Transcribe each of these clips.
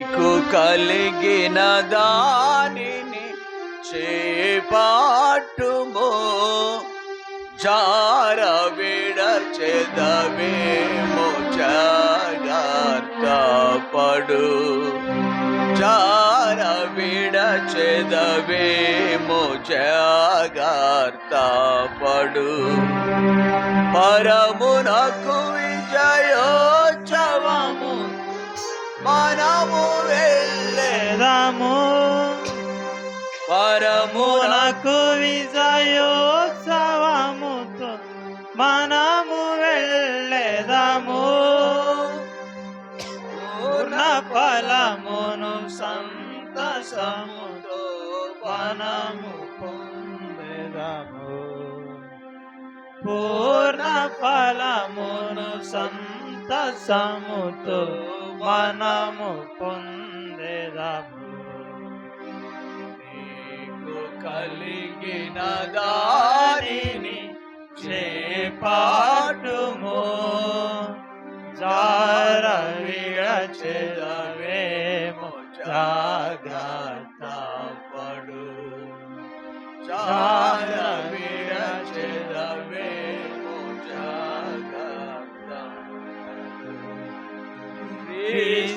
నీకు కలిగిన దానిని చేపాటుము. జార విడచెదవేమో జాగ్రత్త పడు జార విడచెదవేమో జాగ్రత్త పడు పరమునకు విజయో మనము వెళ్ళేదాము పరమునకు మనకు విజయోత్సవముతో మనము వెళ్ళేదాము పూర్ణ ఫలమును సంతసముతో మనము పొందేదాము పూర్ణ ఫలమును సంతసముతో మనము పొందేదాము. నీకు కలిగిన దారిని చేపాటుము. జార విడచెదవేమో జాగా.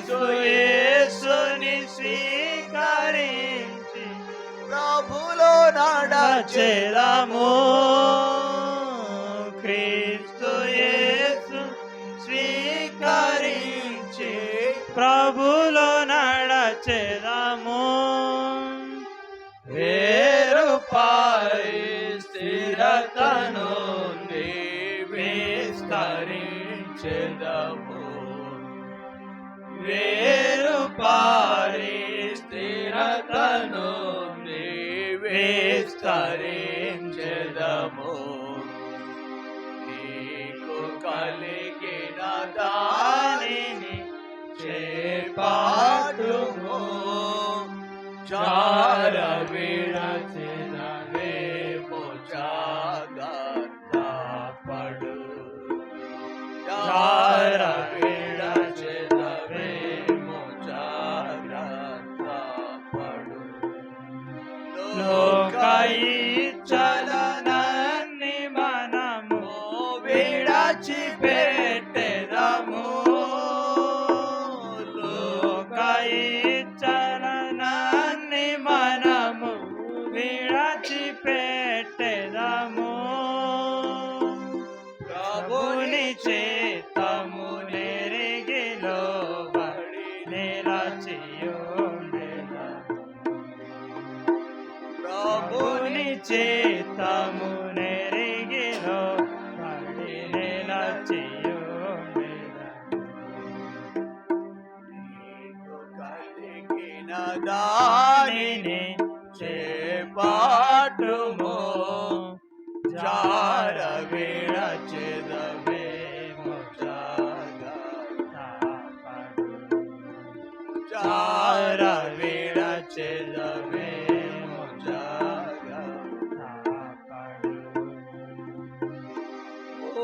యేసుని స్వీకరించి ప్రభులో నడచే నడచెదము క్రీస్తు యేసు స్వీకరించి ప్రభులో నడచెదము వేరుపై స్థిరతను విస్తరించెదము వేరు పారి స్థిరతను విస్తరించెదము నీకు కలిగిన దానిని చేపాడుము జార విడచెదవేమో విడచిపెట్టెదము. ప్రభుని చేతము నెరిగిలో ప్రభుని చేతము నెరిగిలో కలిగిన దానిని చేపాటుము జార విడచెదవేమో జాగ్రత్త జార విడచెదవేమో జాగ్రత్త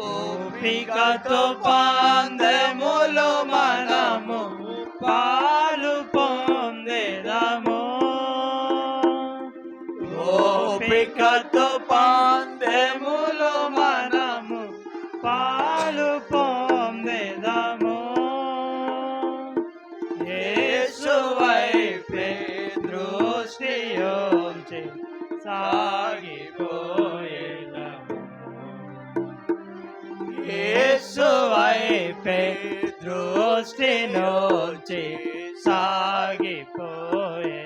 ఓపికతో పాందెములు మనము పాలు పో ఓపికతో పాందెములు మనము పాలు పొందేదము. యేసు దృష్టి ఉంచి సాగిపోయేదము. యేసు దృష్టి నుంచి సాగిపోయేదము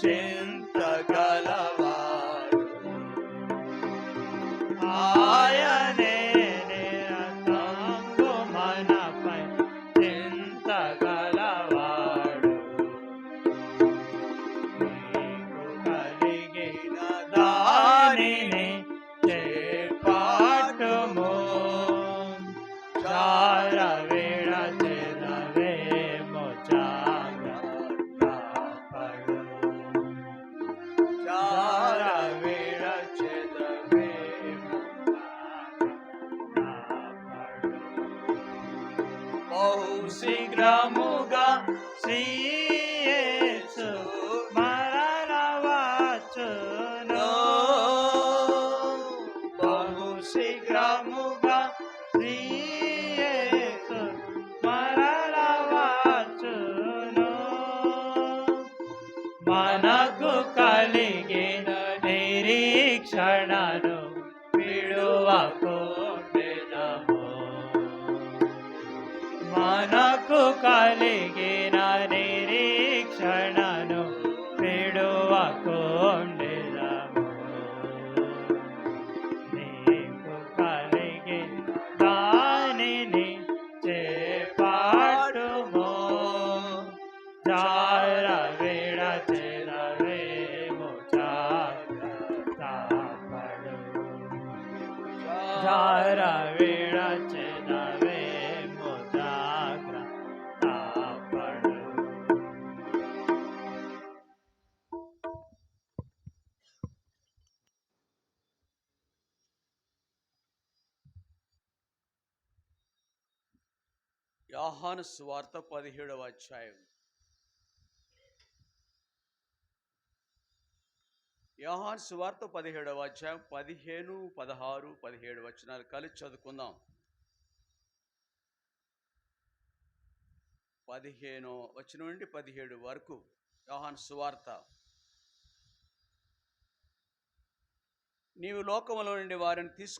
चिंतक మనకు కలిగిన నిరీక్షణను విడువకుండెదము మనకు కలిగిన యోహాను స్వార్త పదిహేడవ అధ్యాయం. యోహాన్ సువార్త పదిహేడవ అధ్యాయం పదిహేను పదహారు పదిహేడు వచనాలు కలిసి చదువుకుందాం. పదిహేను వచ్చిన నుండి పదిహేడు వరకు యోహాన్ సువార్త. నీవు లోకములో నుండి వారిని తీసుకు